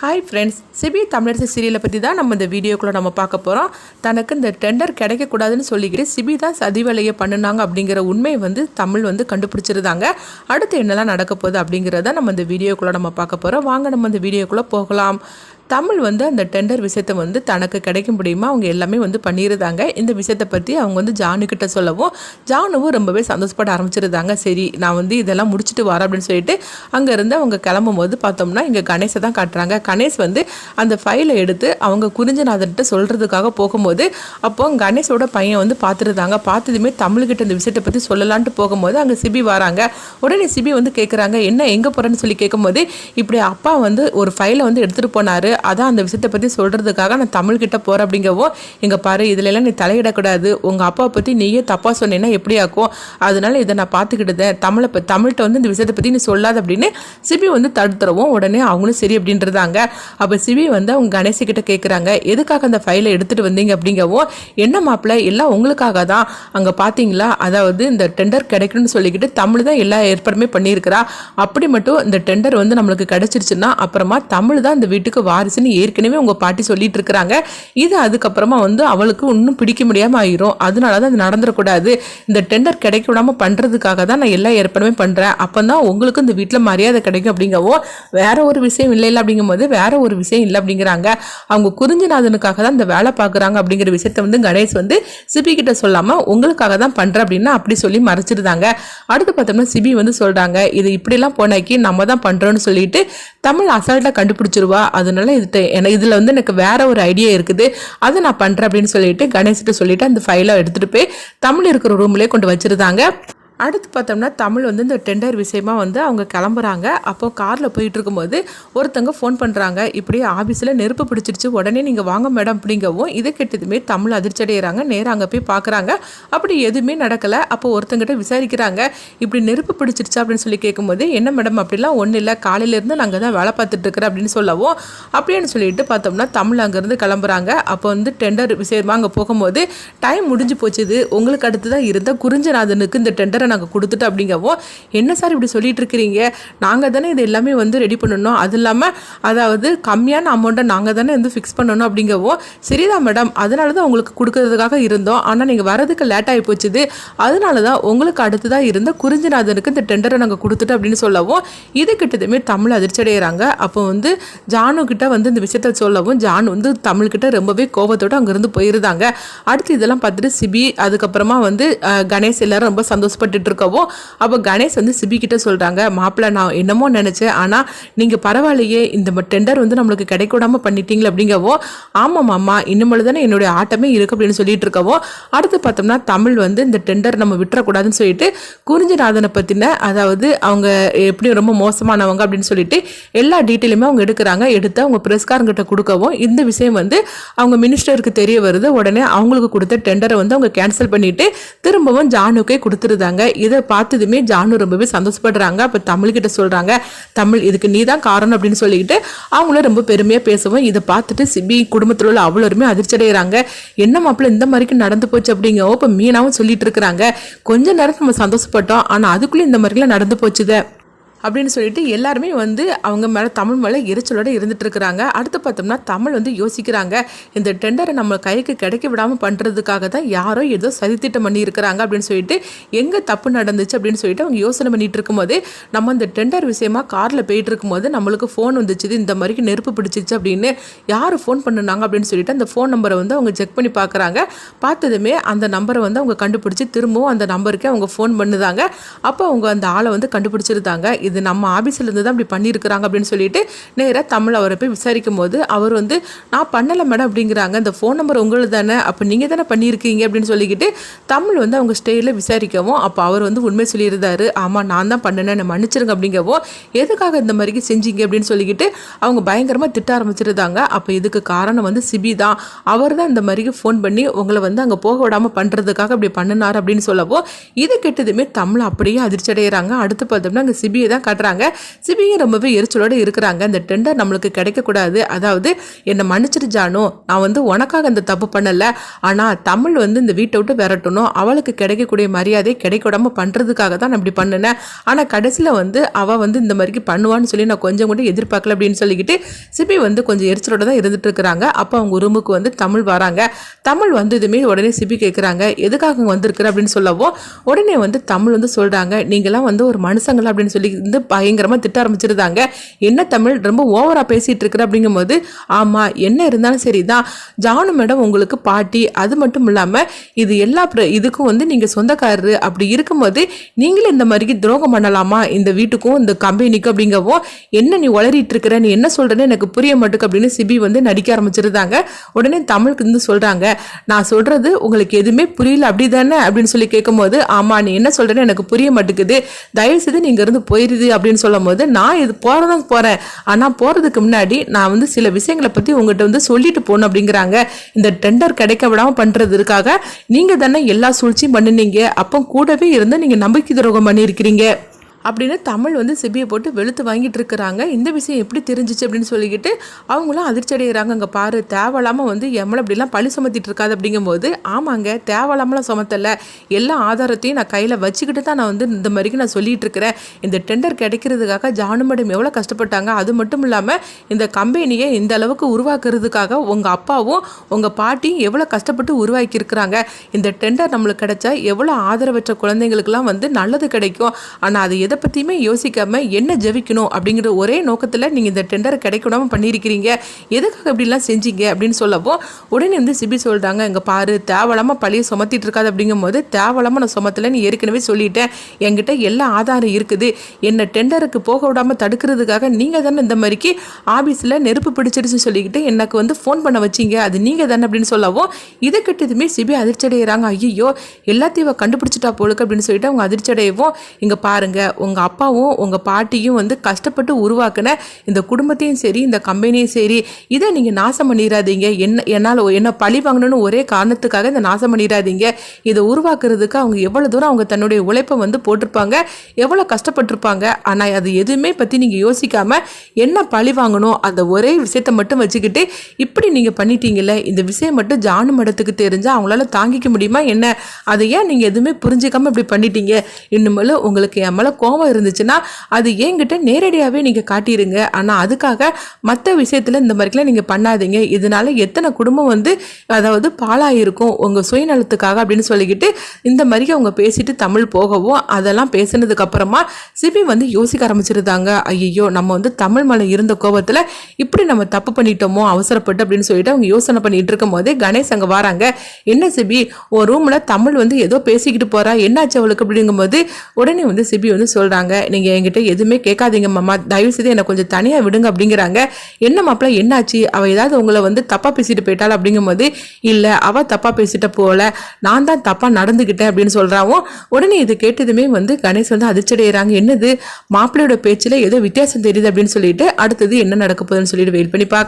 Hi friends CP Tamilarasu சீரியலை பற்றி தான் நம்ம இந்த வீடியோக்குள்ளே நம்ம பார்க்க போகிறோம் தனக்கு இந்த டெண்டர் கிடைக்கக்கூடாதுன்னு சொல்லிக்கிட்டு சிபி தான் சதி வேலையை பண்ணுனாங்க அப்படிங்கிற உண்மையை வந்து தமிழ் வந்து கண்டுபிடிச்சிருந்தாங்க. அடுத்து என்னெல்லாம் நடக்க போகுது அப்படிங்கிறத நம்ம இந்த வீடியோக்குள்ளே நம்ம பார்க்க போகிறோம் வாங்க நம்ம இந்த வீடியோக்குள்ளே போகலாம். தமிழ் வந்து அந்த டெண்டர் விஷயத்தை வந்து தனக்கு கிடைக்க முடியுமா? அவங்க எல்லாமே வந்து பண்ணியிருந்தாங்க இந்த விஷயத்தை பற்றி அவங்க வந்து ஜானுக்கிட்ட சொல்லவும் ஜானுவும் ரொம்பவே சந்தோஷப்பட ஆரம்பிச்சிருந்தாங்க. சரி நான் வந்து இதெல்லாம் முடிச்சுட்டு வரேன் அப்படின்னு சொல்லிட்டு அங்கேருந்து அவங்க கிளம்பும் போது பார்த்தோம்னா இங்கே கணேஷை தான் காட்டுறாங்க. கணேஷ் வந்து அந்த ஃபைலை எடுத்து அவங்க குறிஞ்சநாதன்ட்டு சொல்கிறதுக்காக போகும்போது அப்போ கணேஷோட பையன் வந்து பார்த்துருந்தாங்க. பார்த்ததுமே தமிழ்கிட்ட இந்த விஷயத்தை பற்றி சொல்லலான்ட்டு போகும்போது அங்கே சிபி வராங்க. உடனே சிபி வந்து கேட்குறாங்க என்ன எங்கே போகிறேன்னு சொல்லி கேட்கும்போது இப்படி அப்பா வந்து ஒரு ஃபைலை வந்து எடுத்துகிட்டு போனார். அதான் அந்த விஷயத்தை பற்றி சொல்கிறதுக்காக நான் தமிழ்கிட்ட போகிறேன் அப்படிங்கவோ எங்கள் பாரு இதிலெல்லாம் நீ தலையிடக்கூடாது. உங்கள் அப்பாவை பற்றி நீயே தப்பாக சொன்னேன்னா எப்படி ஆக்கும் அதனால் இதை நான் பார்த்துக்கிட்டதேன் தமிழை ப தமிழ்கிட்ட வந்து இந்த விஷயத்தை பற்றி நீ சொல்லாத அப்படின்னு சிபி வந்து தடுத்துறவும் உடனே அவங்களும் சரி அப்படின்றதாங்க. அப்போ சிபி வந்து அவங்க கணேசிக்கிட்ட கேட்குறாங்க எதுக்காக அந்த ஃபைலை எடுத்துகிட்டு வந்தீங்க? அப்படிங்கவும் என்ன மாப்பிள்ள எல்லாம் உங்களுக்காக தான். அங்கே பார்த்தீங்களா அதாவது இந்த டெண்டர் கிடைக்கணும்னு சொல்லிக்கிட்டு தமிழ் தான் எல்லா ஏற்பாடுமே பண்ணியிருக்கிறா. அப்படி மட்டும் இந்த டெண்டர் வந்து நம்மளுக்கு கிடச்சிருச்சுன்னா அப்புறமா தமிழ் தான் இந்த வீட்டுக்கு வாரிசுன்னு ஏற்கனவே உங்கள் பாட்டி சொல்லிட்டு இருக்கிறாங்க இது அதுக்கப்புறமா வந்து அவளுக்கு ஒன்றும் பிடிக்க முடியாமல் ஆயிரும். அதனால தான் அது நடந்துடக்கூடாது. இந்த டெண்டர் கிடைக்க விடாமல் பண்ணுறதுக்காக தான் நான் எல்லா ஏற்பாடுமே பண்ணுறேன் அப்போ தான் உங்களுக்கு இந்த வீட்டில் மரியாதை கிடைக்கும் அப்படிங்கவோ வேற ஒரு விஷயம் இல்லை இல்லை அப்படிங்கும்போது வேற ஒரு விஷயம் இல்லை அப்படிங்கிறாங்க. அவங்க குறிஞ்சிநாதனுக்காக தான் இந்த வேலை பார்க்குறாங்க அப்படிங்கிற விஷயத்த வந்து கணேஷ் வந்து சிபி கிட்ட சொல்லாமல் உங்களுக்காக தான் பண்ணுறேன் அப்படின்னா அப்படி சொல்லி மறைச்சிருந்தாங்க. அடுத்து பார்த்தோம்னா சிபி வந்து சொல்கிறாங்க இது இப்படிலாம் போனாக்கி நம்ம தான் பண்ணுறோன்னு சொல்லிட்டு தமிழ் அசால்ட்டாக கண்டுபிடிச்சிருவா. அதனால இது எனக்கு இதில் வந்து எனக்கு வேற ஒரு ஐடியா இருக்குது. அதை நான் பண்ணுறேன் அப்படின்னு சொல்லிட்டு கணேஷ்கிட்ட சொல்லிட்டு அந்த ஃபைலை எடுத்துகிட்டு போய் தமிழ் இருக்கிற ரூம்லேயே கொண்டு வச்சிருந்தாங்க. அடுத்து பார்த்தோம்னா தமிழ் வந்து இந்த டெண்டர் விஷயமா வந்து அவங்க கிளம்புறாங்க. அப்போ காரில் போயிட்டு இருக்கும்போது ஒருத்தங்க ஃபோன் பண்ணுறாங்க இப்படி ஆஃபீஸில் நெருப்பு பிடிச்சிருச்சு. உடனே நீங்கள் வாங்க மேடம் அப்படிங்கவும் இதை கெட்டதுமே தமிழ் அதிர்ச்சி அடைகிறாங்க நேராக அங்கே போய் பார்க்குறாங்க அப்படி எதுவுமே நடக்கலை. அப்போ ஒருத்தங்கிட்ட விசாரிக்கிறாங்க. இப்படி நெருப்பு பிடிச்சிருச்சா அப்படின்னு சொல்லி கேட்கும்போது என்ன மேடம் அப்படிலாம் ஒன்றும் இல்லை. காலையிலேருந்து நாங்கள் தான் வேலை பார்த்துட்டு இருக்கிறேன் அப்படின்னு சொல்லவும் அப்படின்னு சொல்லிட்டு பார்த்தோம்னா தமிழ் அங்கேருந்து கிளம்புறாங்க. அப்போ வந்து டெண்டர் விஷயமா அங்கே போகும்போது டைம் முடிஞ்சு போச்சுது. உங்களுக்கு அடுத்து தான் இருந்த குறிஞ்சநாதனுக்கு இந்த டெண்டரை நாங்கள் கொடுத்துட்டு அப்படிங்கவோ என்ன சார் இப்படி சொல்லிட்டு இருக்கிறீங்க நாங்கள் தானே இது எல்லாமே வந்து ரெடி பண்ணணும். அது இல்லாமல் அதாவது கம்மியான அமௌண்ட்டை நாங்கள் தானே வந்து ஃபிக்ஸ் பண்ணணும் அப்படிங்கவோ சரிதான் மேடம் அதனால தான் உங்களுக்கு கொடுக்கறதுக்காக இருந்தோம். ஆனால் நீங்கள் வரதுக்கு லேட் ஆகி போச்சுது. அதனால தான் உங்களுக்கு அடுத்ததாக இருந்த குறிஞ்சிநாதனுக்கு இந்த டெண்டரை நாங்கள் கொடுத்துட்டு அப்படின்னு சொல்லவும் இது கிட்டதுமே தமிழ் அதிர்ச்சி அடைகிறாங்க அப்போ வந்து ஜானு கிட்ட வந்து இந்த விஷயத்த சொல்லவும் ஜான் வந்து தமிழ்கிட்ட ரொம்பவே கோபத்தோடு அங்கேருந்து போயிருந்தாங்க. அடுத்து இதெல்லாம் பார்த்துட்டு சிபி அதுக்கப்புறமா வந்து கணேஷ் எல்லாரும் ரொம்ப சந்தோஷப்பட்டு சந்தோஷப்பட்டுட்டு இருக்கவும் அப்போ கணேஷ் வந்து சிபி கிட்ட சொல்கிறாங்க மாப்பிள்ள நான் என்னமோ நினச்சேன் ஆனால் நீங்கள் பரவாயில்லையே இந்த டெண்டர் வந்து நம்மளுக்கு கிடைக்கூடாம பண்ணிட்டீங்களே அப்படிங்கவோ ஆமாம் மாமா இன்னும் தானே என்னுடைய ஆட்டமே இருக்கு அப்படின்னு சொல்லிட்டு இருக்கவோ அடுத்து பார்த்தோம்னா தமிழ் வந்து இந்த டெண்டர் நம்ம விட்டுறக்கூடாதுன்னு சொல்லிட்டு குறிஞ்சிநாதனை பற்றின அதாவது அவங்க எப்படி ரொம்ப மோசமானவங்க அப்படின்னு சொல்லிட்டு எல்லா டீட்டெயிலுமே அவங்க எடுக்கிறாங்க. எடுத்து அவங்க பிரஸ்காரங்கிட்ட கொடுக்கவும் இந்த விஷயம் வந்து அவங்க மினிஸ்டருக்கு தெரிய வருது. உடனே அவங்களுக்கு கொடுத்த டெண்டரை வந்து அவங்க கேன்சல் பண்ணிட்டு திரும்பவும் ஜானுக்கே கொடுத்துருந்தாங்க இதை பார்த்ததுமே ஜானு ரொம்பவே சந்தோஷப்படுறாங்க. அப்போ தமிழ்கிட்ட சொல்கிறாங்க தமிழ் இதுக்கு நீ தான் காரணம் அப்படின்னு சொல்லிக்கிட்டு அவங்களும் ரொம்ப பெருமையாக பேசவும் இதை பார்த்துட்டு சிபி குடும்பத்தில் உள்ள அவ்வளோருமே அதிர்ச்சி அடைகிறாங்க என்ன மாப்பிள்ள இந்த மாதிரிக்கு நடந்து போச்சு அப்படிங்க? இப்போ மீனாவும் சொல்லிட்டு இருக்கிறாங்க. கொஞ்ச நேரம் நம்ம சந்தோஷப்பட்டோம் ஆனால் அதுக்குள்ளே இந்த மாதிரிலாம் நடந்து போச்சுதே. அப்படின்னு சொல்லிட்டு எல்லாருமே வந்து அவங்க மேலே தமிழ் மேலே எரிச்சலோட இருந்துட்டு இருக்கிறாங்க அடுத்து பார்த்தோம்னா தமிழ் வந்து யோசிக்கிறாங்க. இந்த டெண்டரை நம்ம கைக்கு கிடைக்க விடாமல் பண்ணுறதுக்காக தான் யாரோ ஏதோ சதித்திட்டம் பண்ணி இருக்கிறாங்க அப்படின்னு சொல்லிட்டு எங்கே தப்பு நடந்துச்சு அப்படின்னு சொல்லிட்டு அவங்க யோசனை பண்ணிட்டு இருக்கும்போது நம்ம இந்த டெண்டர் விஷயமா காரில் போயிட்டு இருக்கும்போது நம்மளுக்கு ஃபோன் வந்துச்சு இந்த மாதிரி நெருப்பு பிடிச்சிச்சு அப்படின்னு யார் ஃபோன் பண்ணுனாங்க அப்படின்னு சொல்லிட்டு அந்த ஃபோன் நம்பரை வந்து அவங்க செக் பண்ணி பார்க்குறாங்க. பார்த்ததுமே அந்த நம்பரை வந்து அவங்க கண்டுபிடிச்சி திரும்பவும் அந்த நம்பருக்கே அவங்க ஃபோன் பண்ணுதாங்க. அப்போ அவங்க அந்த ஆளை வந்து கண்டுபிடிச்சிருந்தாங்க. இது நம்ம ஆஃபீஸில் இருந்து தான் இப்படி பண்ணியிருக்கிறாங்க அப்படின்னு சொல்லிட்டு நேராக தமிழ் அவரை போய் விசாரிக்கும் போது அவர் வந்து நான் பண்ணலை மேடம் அப்படிங்கிறாங்க. இந்த ஃபோன் நம்பர் உங்களுக்கு தானே. அப்போ நீங்கள் தானே பண்ணியிருக்கீங்க அப்படின்னு சொல்லிக்கிட்டு தமிழ் வந்து அவங்க ஸ்டேயில் விசாரிக்கவும் அப்போ அவர் வந்து உண்மை சொல்லியிருந்தாரு. ஆமாம் நான் தான் பண்ணினேன் என்னை மன்னிச்சிருங்க அப்படிங்கவும் எதுக்காக இந்த மாதிரிக்கு செஞ்சீங்க? அப்படின்னு சொல்லிக்கிட்டு அவங்க பயங்கரமாக திட்ட ஆரம்பிச்சிருந்தாங்க. அப்போ இதுக்கு காரணம் வந்து சிபி தான். அவர் தான் இந்த மாதிரிக்கு ஃபோன் பண்ணி உங்களை வந்து அங்கே போக விடாமல் பண்ணுறதுக்காக அப்படி பண்ணினார் அப்படின்னு சொல்லவும் இது கெட்டதுமே தமிழ் அப்படியே அதிர்ச்சி அடைகிறாங்க அடுத்து பார்த்தோம்னா அங்கே சிபியை தான் தான் காட்டுறாங்க. சிபிஐ ரொம்பவே எரிச்சலோடு இருக்கிறாங்க. இந்த டெண்டர் நம்மளுக்கு கிடைக்கக்கூடாது. அதாவது என்னை மன்னிச்சிட்டு ஜானு. நான் வந்து உனக்காக இந்த தப்பு பண்ணலை. ஆனால் தமிழ் வந்து இந்த வீட்டை விட்டு விரட்டணும். அவளுக்கு கிடைக்கக்கூடிய மரியாதை கிடைக்கூடாம பண்ணுறதுக்காக தான் நான் இப்படி பண்ணினேன். ஆனால் கடைசியில் வந்து அவள் வந்து இந்த மாதிரி பண்ணுவான்னு சொல்லி நான் கொஞ்சம் கூட எதிர்பார்க்கல அப்படின்னு சொல்லிக்கிட்டு சிபி வந்து கொஞ்சம் எரிச்சலோட தான் இருந்துட்டு இருக்கிறாங்க. அப்போ அவங்க உருமுக்கு வந்து தமிழ் வராங்க. தமிழ் வந்ததுமே உடனே சிபி கேட்குறாங்க எதுக்காக வந்திருக்கிற? அப்படின்னு சொல்லவும் உடனே வந்து தமிழ் வந்து சொல்கிறாங்க நீங்களாம் வந்து ஒரு மனுஷங்களா? அப்படின்னு சொல்லி வந்து பயங்கரமாக திட்ட ஆரம்பிச்சிருந்தாங்க. என்ன தமிழ் ரொம்ப ஓவராக பேசிகிட்டு இருக்கிற அப்படிங்கும்போது ஆமாம் என்ன இருந்தாலும் சரி தான் ஜானு மேடம் உங்களுக்கு பாட்டி அது மட்டும் இல்லாமல் இது எல்லா இதுக்கும் வந்து நீங்கள் சொந்தக்காரரு அப்படி இருக்கும்போது நீங்களும் இந்த மாதிரி துரோகம் பண்ணலாமா? இந்த வீட்டுக்கும் இந்த கம்பெனிக்கும் அப்படிங்கவும் என்ன நீ வளரிட்டு இருக்கிற நீ என்ன சொல்கிறேன்னு எனக்கு புரிய மாட்டுக்கு அப்படின்னு சிபி வந்து நடிக்க ஆரம்பிச்சிருந்தாங்க. உடனே தமிழுக்கு வந்து சொல்கிறாங்க நான் சொல்கிறது உங்களுக்கு எதுவுமே புரியல அப்படிதானே? அப்படின்னு சொல்லி கேட்கும்போது ஆமாம் நீ என்ன சொல்கிறேன்னு எனக்கு புரிய மாட்டேங்குது தயவு செய்து நீங்கள் இருந்து இது அப்படின்னு சொல்லும் போது நான் இது போகிறதும் போகிறேன் ஆனால் போகிறதுக்கு முன்னாடி நான் வந்து சில விஷயங்களை பற்றி உங்கள்கிட்ட வந்து சொல்லிட்டு போகணும் அப்படிங்கிறாங்க. இந்த டெண்டர் கிடைக்க விடாமல் பண்ணுறதுக்காக நீங்கள் தானே எல்லா சூழ்ச்சியும் பண்ணினீங்க. அப்போ கூடவே இருந்து நீங்கள் நம்பிக்கை துரோகம் பண்ணியிருக்கிறீங்க. அப்படின்னு தமிழ் வந்து சிபியை போட்டு வெளுத்து வாங்கிட்டு இருக்கிறாங்க. இந்த விஷயம் எப்படி தெரிஞ்சிச்சு அப்படின்னு சொல்லிக்கிட்டு அவங்களும் அதிர்ச்சி அடைகிறாங்க அங்கே பாரு தேவையில்லாமல் வந்து எம்மளை அப்படிலாம் பழி சுமத்திட்டு இருக்காது அப்படிங்கும்போது ஆமாங்க தேவையில்லாமலாம் சுமத்தலை. எல்லா ஆதாரத்தையும் நான் கையில் வச்சுக்கிட்டு தான் நான் வந்து இந்த மாதிரிக்கு நான் சொல்லிட்டு இருக்கிறேன். இந்த டெண்டர் கிடைக்கிறதுக்காக ஜானு மேடம் எவ்வளோ கஷ்டப்பட்டாங்க. அது மட்டும் இல்லாமல் இந்த கம்பெனியை இந்த அளவுக்கு உருவாக்குறதுக்காக உங்கள் அப்பாவும் உங்கள் பாட்டியும் எவ்வளோ கஷ்டப்பட்டு உருவாக்கியிருக்கிறாங்க இந்த டெண்டர் நம்மளுக்கு கிடைச்சா எவ்வளோ ஆதரவற்ற குழந்தைங்களுக்குலாம் வந்து நல்லது கிடைக்கும். ஆனால் அது எதை பற்றியுமே யோசிக்காமல் என்ன ஜெபிக்கணும் அப்படிங்கிற ஒரே நோக்கத்தில் நீங்கள் இந்த டெண்டர் கிடைக்கணும் பண்ணியிருக்கிறீங்க? எதுக்காக இப்படிலாம் செஞ்சீங்க அப்படின்னு சொல்லப்போ உடனே வந்து சிபி சொல்கிறாங்க இங்கே பாரு தேவலாமல் பழைய சுமத்திட்டு இருக்காது அப்படிங்கும்போது தேவலாமல் நான் சுமத்தலைன்னு ஏற்கனவே சொல்லிட்டேன். என்கிட்ட எல்லா ஆதாரம் இருக்குது. என்னை டெண்டருக்கு போக விடாமல் தடுக்கிறதுக்காக நீங்கள் தானே இந்த மாதிரிக்கு ஆஃபீஸில் நெருப்பு பிடிச்சிருச்சு சொல்லிக்கிட்டு எனக்கு வந்து ஃபோன் பண்ண வச்சீங்க. அது நீங்கள் தானே அப்படின்னு சொல்லவும் இதை கிட்டதுமே சிபி அதிர்ச்சி அடைகிறாங்க ஐயோ எல்லாத்தையும் கண்டுபிடிச்சிட்டா போலுக்கு அப்படின்னு சொல்லிட்டு அவங்க அதிர்ச்சி அடையவும் இங்கே பாருங்கள் உங்கள் அப்பாவும் உங்கள் பாட்டியும் வந்து கஷ்டப்பட்டு உருவாக்கின இந்த குடும்பத்தையும் சரி இந்த கம்பெனியும் சரி இதை நீங்கள் நாசம் பண்ணிடாதீங்க என்ன என்னால் என்ன பழி வாங்கணும்னு ஒரே காரணத்துக்காக இந்த நாசம் பண்ணிடாதீங்க இதை உருவாக்குறதுக்கு அவங்க எவ்வளோ தூரம் அவங்க தன்னுடைய உழைப்பை வந்து போட்டிருப்பாங்க எவ்வளோ கஷ்டப்பட்டிருப்பாங்க. ஆனால் அது எதுவுமே பற்றி நீங்கள் யோசிக்காமல் என்ன பழி வாங்கணும் அந்த ஒரே விஷயத்தை மட்டும் வச்சுக்கிட்டு இப்படி நீங்கள் பண்ணிட்டீங்கல்ல இந்த விஷயம் மட்டும் ஜானு மடத்துக்கு தெரிஞ்சால் அவங்களால தாங்கிக்க முடியுமா என்ன? அதை ஏன் நீங்கள் எதுவுமே புரிஞ்சுக்காமல் இப்படி பண்ணிட்டீங்க? இன்னும் உங்களுக்கு என் மேலே கோபம் இருந்துச்சுன்னா அது என்கிட்ட நேரடியாகவே நீங்கள் காட்டிடுங்க ஆனால் அதுக்காக மற்ற விஷயத்தில் இந்த மாதிரிலாம் நீங்கள் பண்ணாதீங்க. இதனால எத்தனை குடும்பம் வந்து அதாவது பாழாயிருக்கும். உங்கள் சுயநலத்துக்காக அப்படின்னு சொல்லிக்கிட்டு இந்த மாதிரி அவங்க பேசிட்டு தமிழ் போகவும் அதெல்லாம் பேசினதுக்கப்புறமா சிபி வந்து யோசிக்க ஆரம்பிச்சிருந்தாங்க. ஐயோ நம்ம வந்து தமிழ் மேலே இருந்த கோபத்தில் இப்படி நம்ம தப்பு பண்ணிட்டோமோ அவசரப்பட்டு அப்படின்னு சொல்லிட்டு அவங்க யோசனை பண்ணிட்டு இருக்கும் போதே கணேஷ் அங்கே வராங்க. என்ன சிபி? ஒரு ரூமில் தமிழ் வந்து ஏதோ பேசிக்கிட்டு போகிறா என்னாச்சு அவளுக்கு? அப்படிங்கும்போது உடனே வந்து சிபி வந்து சொல்றாங்க. நீங்க என்கிட்ட எதுவுமே கேட்காதீங்க மாமா. தயவு செய்து என்னை கொஞ்சம் தனியா விடுங்க அப்படிங்கிறாங்க. என்ன மாப்பிள்ள என்னாச்சு? அவள் ஏதாவது உங்களை வந்து தப்பா பேசிட்டு போயிட்டாள் அப்படிங்கும்போது இல்லை அவள் தப்பா பேசிட்ட போல. நான் தான் தப்பா நடந்துக்கிட்டேன் அப்படின்னு சொல்றாவும் உடனே இது கேட்டதுமே வந்து கணேஷ் வந்து அதிர்ச்சடைகிறாங்க என்னது? மாப்பிள்ளையோட பேச்சில் ஏதோ வித்தியாசம் தெரியுது அப்படின்னு சொல்லிட்டு அடுத்தது என்ன நடக்க போகுதுன்னு சொல்லிட்டு வெயிட் பண்ணி பார்க்க